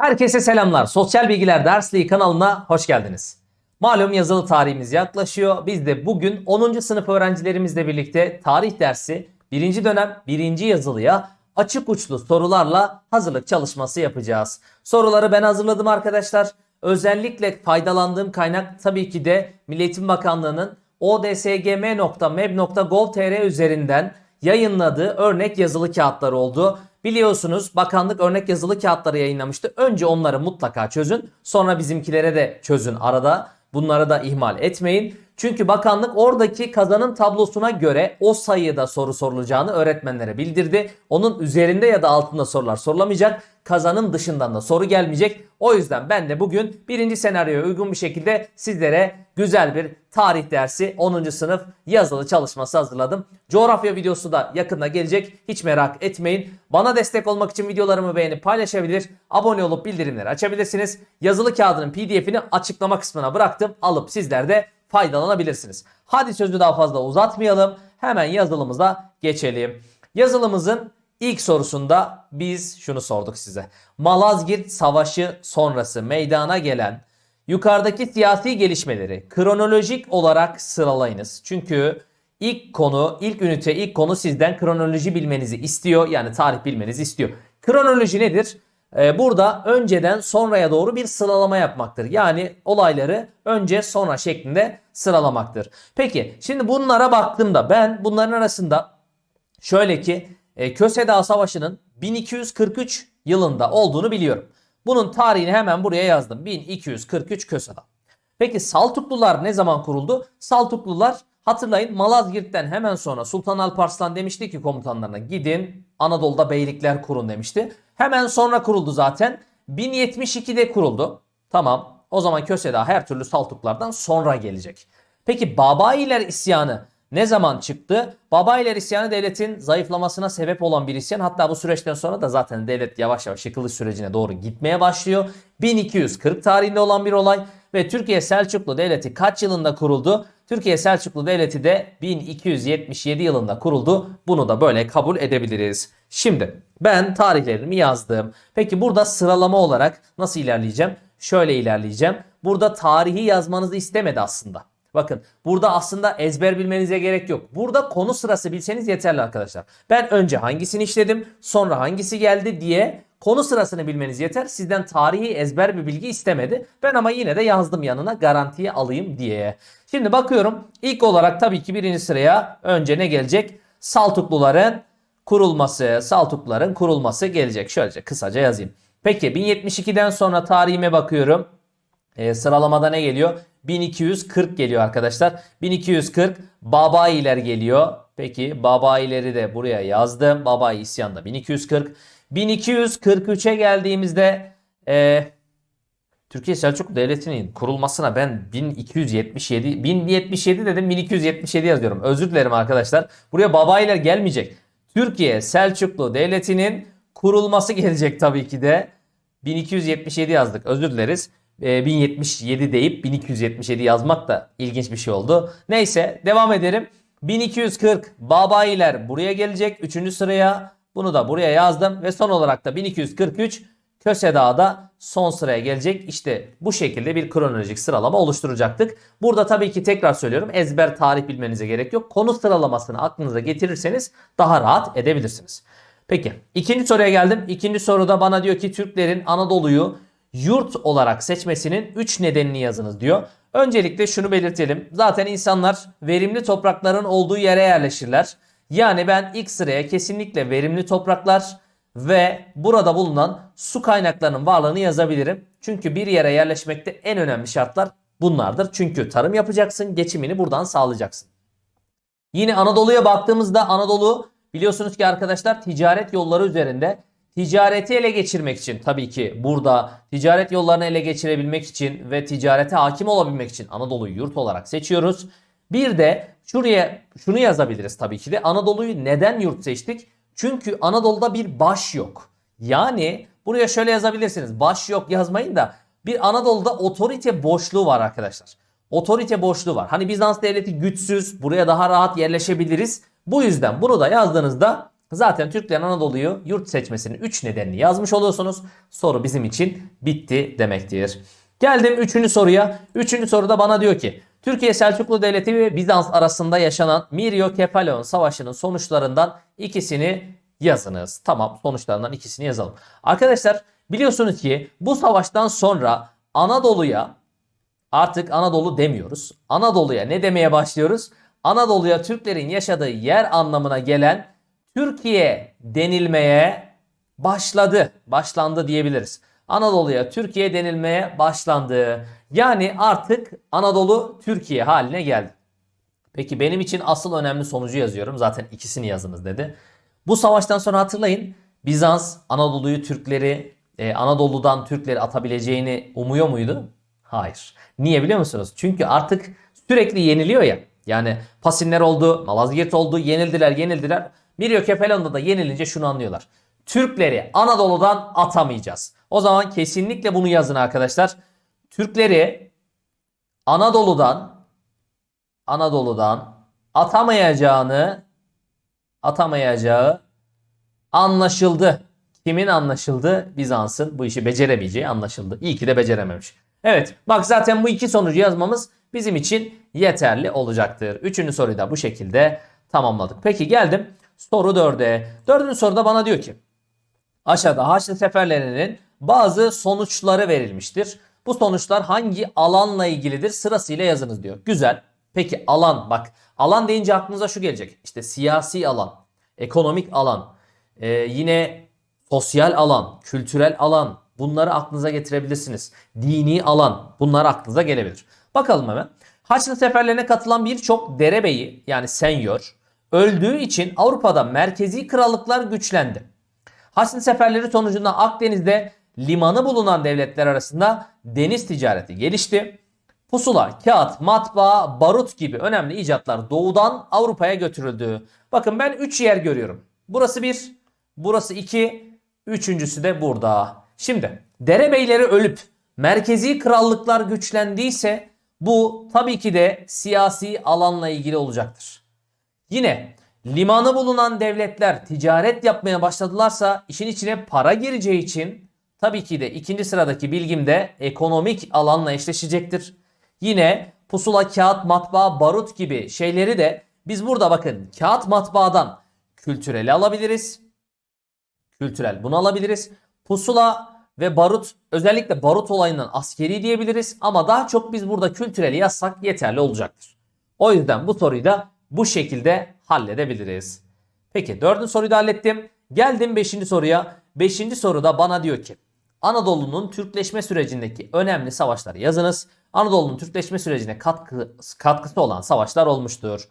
Herkese selamlar. Sosyal Bilgiler Dersliği kanalına hoş geldiniz. Malum yazılı tarihimiz yaklaşıyor. Biz de bugün 10. sınıf öğrencilerimizle birlikte tarih dersi 1. dönem 1. yazılıya açık uçlu sorularla hazırlık çalışması yapacağız. Soruları ben hazırladım arkadaşlar. Özellikle faydalandığım kaynak tabii ki de Milli Eğitim Bakanlığı'nın odsgm.meb.gov.tr üzerinden yayınladığı örnek yazılı kağıtlar oldu. Biliyorsunuz bakanlık örnek yazılı kağıtları yayınlamıştı. Önce onları mutlaka çözün. Sonra bizimkilere de çözün arada. Bunları da ihmal etmeyin. Çünkü bakanlık oradaki kazanım tablosuna göre o sayıda soru sorulacağını öğretmenlere bildirdi. Onun üzerinde ya da altında sorular sorulamayacak. Kazanım dışından da soru gelmeyecek. O yüzden ben de bugün birinci senaryoya uygun bir şekilde sizlere güzel bir tarih dersi 10. sınıf yazılı çalışması hazırladım. Coğrafya videosu da yakında gelecek. Hiç merak etmeyin. Bana destek olmak için videolarımı beğenip paylaşabilir, abone olup bildirimleri açabilirsiniz. Yazılı kağıdının pdf'ini açıklama kısmına bıraktım. Alıp sizler de faydalanabilirsiniz. Hadi sözü daha fazla uzatmayalım. Hemen yazılımıza geçelim. Yazılımızın ilk sorusunda biz şunu sorduk size. Malazgirt Savaşı sonrası meydana gelen yukarıdaki siyasi gelişmeleri kronolojik olarak sıralayınız. Çünkü ilk konu, ilk ünite, ilk konu sizden kronoloji bilmenizi istiyor. Yani tarih bilmenizi istiyor. Kronoloji nedir? Ee, burada önceden sonraya doğru bir sıralama yapmaktır. Yani olayları önce sonra şeklinde sıralamaktır. Peki şimdi bunlara baktığımda ben bunların arasında şöyle ki e, Köse Dağı Savaşı'nın 1243 yılında olduğunu biliyorum. Bunun tarihini hemen buraya yazdım. 1243 Köse Dağı. Peki Saltuklular ne zaman kuruldu? Saltuklular hatırlayın Malazgirt'ten hemen sonra Sultan Alparslan demişti ki komutanlarına gidin Anadolu'da beylikler kurun demişti. Hemen sonra kuruldu zaten. 1072'de kuruldu. Tamam o zaman Köse Dağı her türlü Saltuklardan sonra gelecek. Peki Babayiler isyanı ne zaman çıktı? Babayiler isyanı devletin zayıflamasına sebep olan bir isyan. Hatta bu süreçten sonra da zaten devlet yavaş yavaş yıkılış sürecine doğru gitmeye başlıyor. 1240 tarihinde olan bir olay ve Türkiye Selçuklu Devleti kaç yılında kuruldu? Türkiye Selçuklu Devleti de 1277 yılında kuruldu. Bunu da böyle kabul edebiliriz. Şimdi ben tarihlerimi yazdım. Peki burada sıralama olarak nasıl ilerleyeceğim? Şöyle ilerleyeceğim. Burada tarihi yazmanızı istemedi aslında. Bakın burada aslında ezber bilmenize gerek yok. Burada konu sırası bilseniz yeterli arkadaşlar. Ben önce hangisini işledim sonra hangisi geldi diye konu sırasını bilmeniz yeter. Sizden tarihi ezber bir bilgi istemedi. Ben ama yine de yazdım yanına garantiye alayım diye. Şimdi bakıyorum ilk olarak tabii ki birinci sıraya önce ne gelecek? Saltukluların kurulması, Saltukluların kurulması gelecek. Şöylece kısaca yazayım. Peki 1072'den sonra tarihime bakıyorum. E, sıralamada ne geliyor? 1240 geliyor arkadaşlar. 1240 Babayiler geliyor. Peki Babayileri de buraya yazdım. Babayi isyanda 1240. 1243'e geldiğimizde e, Türkiye Selçuklu Devleti'nin kurulmasına ben 1277 1077 dedim 1277 yazıyorum. Özür dilerim arkadaşlar. Buraya Babayiler gelmeyecek. Türkiye Selçuklu Devleti'nin kurulması gelecek tabii ki de. 1277 yazdık. Özür dileriz. E, 1077 deyip 1277 yazmak da ilginç bir şey oldu. Neyse devam edelim. 1240 Babayiler buraya gelecek 3. sıraya. Bunu da buraya yazdım ve son olarak da 1243 Köse Dağı'da son sıraya gelecek. İşte bu şekilde bir kronolojik sıralama oluşturacaktık. Burada tabii ki tekrar söylüyorum ezber tarih bilmenize gerek yok. Konu sıralamasını aklınıza getirirseniz daha rahat edebilirsiniz. Peki ikinci soruya geldim. İkinci soruda bana diyor ki Türklerin Anadolu'yu yurt olarak seçmesinin 3 nedenini yazınız diyor. Öncelikle şunu belirtelim. Zaten insanlar verimli toprakların olduğu yere yerleşirler. Yani ben ilk sıraya kesinlikle verimli topraklar ve burada bulunan su kaynaklarının varlığını yazabilirim. Çünkü bir yere yerleşmekte en önemli şartlar bunlardır. Çünkü tarım yapacaksın, geçimini buradan sağlayacaksın. Yine Anadolu'ya baktığımızda Anadolu biliyorsunuz ki arkadaşlar ticaret yolları üzerinde ticareti ele geçirmek için tabii ki burada ticaret yollarını ele geçirebilmek için ve ticarete hakim olabilmek için Anadolu'yu yurt olarak seçiyoruz. Bir de şuraya şunu yazabiliriz tabii ki de Anadolu'yu neden yurt seçtik? Çünkü Anadolu'da bir baş yok. Yani buraya şöyle yazabilirsiniz. Baş yok yazmayın da bir Anadolu'da otorite boşluğu var arkadaşlar. Otorite boşluğu var. Hani Bizans devleti güçsüz, buraya daha rahat yerleşebiliriz. Bu yüzden bunu da yazdığınızda Zaten Türklerin Anadolu'yu yurt seçmesinin 3 nedenini yazmış oluyorsunuz. Soru bizim için bitti demektir. Geldim 3. soruya. 3. soruda bana diyor ki Türkiye Selçuklu Devleti ve Bizans arasında yaşanan Miryokephalon Savaşı'nın sonuçlarından ikisini yazınız. Tamam sonuçlarından ikisini yazalım. Arkadaşlar biliyorsunuz ki bu savaştan sonra Anadolu'ya artık Anadolu demiyoruz. Anadolu'ya ne demeye başlıyoruz? Anadolu'ya Türklerin yaşadığı yer anlamına gelen Türkiye denilmeye başladı. Başlandı diyebiliriz. Anadolu'ya Türkiye denilmeye başlandı. Yani artık Anadolu Türkiye haline geldi. Peki benim için asıl önemli sonucu yazıyorum. Zaten ikisini yazınız dedi. Bu savaştan sonra hatırlayın Bizans Anadolu'yu Türkleri e, Anadolu'dan Türkleri atabileceğini umuyor muydu? Hayır. Niye biliyor musunuz? Çünkü artık sürekli yeniliyor ya. Yani Pasinler oldu, Malazgirt oldu, yenildiler, yenildiler. Miryokephalon'da da yenilince şunu anlıyorlar. Türkleri Anadolu'dan atamayacağız. O zaman kesinlikle bunu yazın arkadaşlar. Türkleri Anadolu'dan Anadolu'dan atamayacağını atamayacağı anlaşıldı. Kimin anlaşıldı? Bizans'ın bu işi beceremeyeceği anlaşıldı. İyi ki de becerememiş. Evet bak zaten bu iki sonucu yazmamız bizim için yeterli olacaktır. Üçüncü soruyu da bu şekilde tamamladık. Peki geldim soru dörde. Dördüncü soruda bana diyor ki aşağıda Haçlı seferlerinin bazı sonuçları verilmiştir. Bu sonuçlar hangi alanla ilgilidir sırasıyla yazınız diyor. Güzel. Peki alan bak alan deyince aklınıza şu gelecek. İşte siyasi alan, ekonomik alan, e, yine sosyal alan, kültürel alan bunları aklınıza getirebilirsiniz. Dini alan bunlar aklınıza gelebilir. Bakalım hemen. Haçlı seferlerine katılan birçok derebeyi yani senyor öldüğü için Avrupa'da merkezi krallıklar güçlendi. Haçlı seferleri sonucunda Akdeniz'de limanı bulunan devletler arasında deniz ticareti gelişti. Pusula, kağıt, matbaa, barut gibi önemli icatlar doğudan Avrupa'ya götürüldü. Bakın ben 3 yer görüyorum. Burası 1, burası 2, üçüncüsü de burada. Şimdi derebeyleri ölüp merkezi krallıklar güçlendiyse bu tabii ki de siyasi alanla ilgili olacaktır. Yine limanı bulunan devletler ticaret yapmaya başladılarsa işin içine para gireceği için tabii ki de ikinci sıradaki bilgim de ekonomik alanla eşleşecektir. Yine pusula, kağıt, matbaa, barut gibi şeyleri de biz burada bakın kağıt matbaadan kültüreli alabiliriz. Kültürel bunu alabiliriz. Pusula ve barut özellikle barut olayından askeri diyebiliriz ama daha çok biz burada kültüreli yazsak yeterli olacaktır. O yüzden bu soruyu da bu şekilde halledebiliriz. Peki dördüncü soruyu da hallettim. Geldim beşinci soruya. Beşinci soruda bana diyor ki Anadolu'nun Türkleşme sürecindeki önemli savaşları yazınız. Anadolu'nun Türkleşme sürecine katkı, katkısı olan savaşlar olmuştur.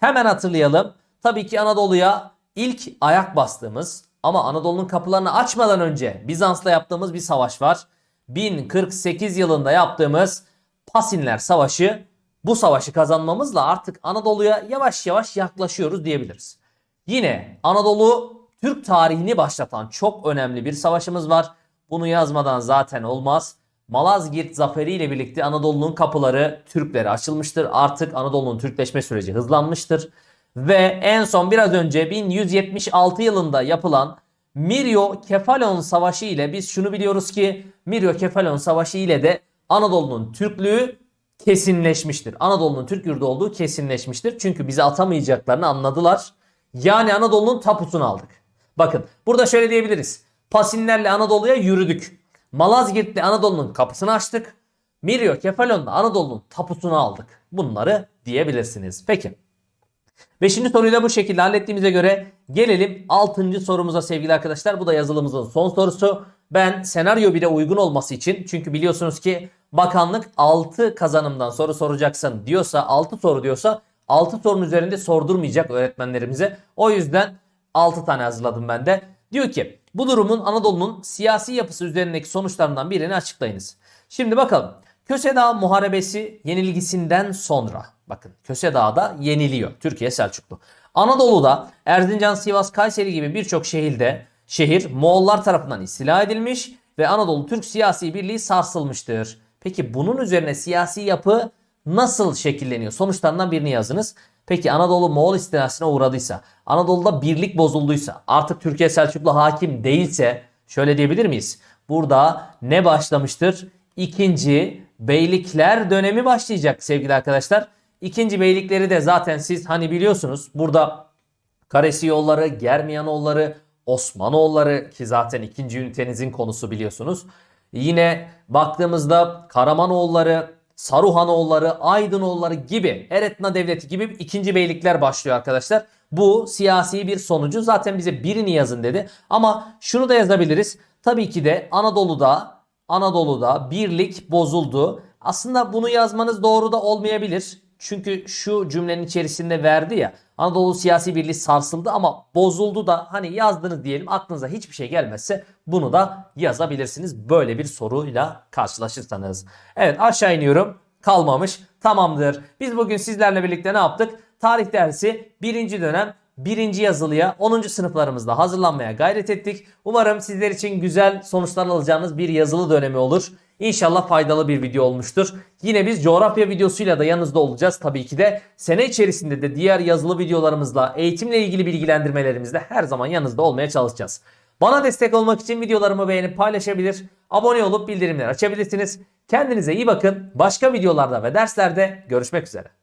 Hemen hatırlayalım. Tabii ki Anadolu'ya ilk ayak bastığımız ama Anadolu'nun kapılarını açmadan önce Bizans'la yaptığımız bir savaş var. 1048 yılında yaptığımız Pasinler Savaşı. Bu savaşı kazanmamızla artık Anadolu'ya yavaş yavaş yaklaşıyoruz diyebiliriz. Yine Anadolu Türk tarihini başlatan çok önemli bir savaşımız var. Bunu yazmadan zaten olmaz. Malazgirt Zaferi ile birlikte Anadolu'nun kapıları Türklere açılmıştır. Artık Anadolu'nun Türkleşme süreci hızlanmıştır. Ve en son biraz önce 1176 yılında yapılan Miryo-Kefalon Savaşı ile biz şunu biliyoruz ki Miryo-Kefalon Savaşı ile de Anadolu'nun Türklüğü kesinleşmiştir. Anadolu'nun Türk yurdu olduğu kesinleşmiştir. Çünkü bizi atamayacaklarını anladılar. Yani Anadolu'nun tapusunu aldık. Bakın burada şöyle diyebiliriz. Pasinlerle Anadolu'ya yürüdük. Malazgirt'le Anadolu'nun kapısını açtık. Miryo Kefalon'la Anadolu'nun tapusunu aldık. Bunları diyebilirsiniz. Peki. Beşinci soruyu da bu şekilde hallettiğimize göre gelelim altıncı sorumuza sevgili arkadaşlar. Bu da yazılımımızın son sorusu. Ben senaryo 1'e uygun olması için çünkü biliyorsunuz ki bakanlık 6 kazanımdan soru soracaksın diyorsa 6 soru diyorsa 6 sorunun üzerinde sordurmayacak öğretmenlerimize. O yüzden 6 tane hazırladım ben de. Diyor ki bu durumun Anadolu'nun siyasi yapısı üzerindeki sonuçlarından birini açıklayınız. Şimdi bakalım. Köse Dağı Muharebesi yenilgisinden sonra bakın Köse Dağı'da yeniliyor Türkiye Selçuklu. Anadolu'da Erzincan, Sivas, Kayseri gibi birçok şehirde şehir Moğollar tarafından istila edilmiş ve Anadolu Türk siyasi birliği sarsılmıştır. Peki bunun üzerine siyasi yapı nasıl şekilleniyor? Sonuçlarından birini yazınız. Peki Anadolu Moğol istilasına uğradıysa, Anadolu'da birlik bozulduysa, artık Türkiye Selçuklu hakim değilse şöyle diyebilir miyiz? Burada ne başlamıştır? İkinci beylikler dönemi başlayacak sevgili arkadaşlar. İkinci beylikleri de zaten siz hani biliyorsunuz burada Karesiyolları, Germiyanoğulları, Osmanoğulları ki zaten ikinci ünitenizin konusu biliyorsunuz. Yine baktığımızda Karamanoğulları, Saruhanoğulları, Aydınoğulları gibi Eretna Devleti gibi ikinci beylikler başlıyor arkadaşlar. Bu siyasi bir sonucu zaten bize birini yazın dedi. Ama şunu da yazabiliriz. Tabii ki de Anadolu'da Anadolu'da birlik bozuldu. Aslında bunu yazmanız doğru da olmayabilir. Çünkü şu cümlenin içerisinde verdi ya Anadolu siyasi birliği sarsıldı ama bozuldu da hani yazdınız diyelim aklınıza hiçbir şey gelmezse bunu da yazabilirsiniz böyle bir soruyla karşılaşırsanız. Evet aşağı iniyorum kalmamış tamamdır. Biz bugün sizlerle birlikte ne yaptık? Tarih dersi birinci dönem birinci yazılıya 10. sınıflarımızda hazırlanmaya gayret ettik. Umarım sizler için güzel sonuçlar alacağınız bir yazılı dönemi olur. İnşallah faydalı bir video olmuştur. Yine biz coğrafya videosuyla da yanınızda olacağız. Tabii ki de sene içerisinde de diğer yazılı videolarımızla eğitimle ilgili bilgilendirmelerimizde her zaman yanınızda olmaya çalışacağız. Bana destek olmak için videolarımı beğenip paylaşabilir, abone olup bildirimleri açabilirsiniz. Kendinize iyi bakın. Başka videolarda ve derslerde görüşmek üzere.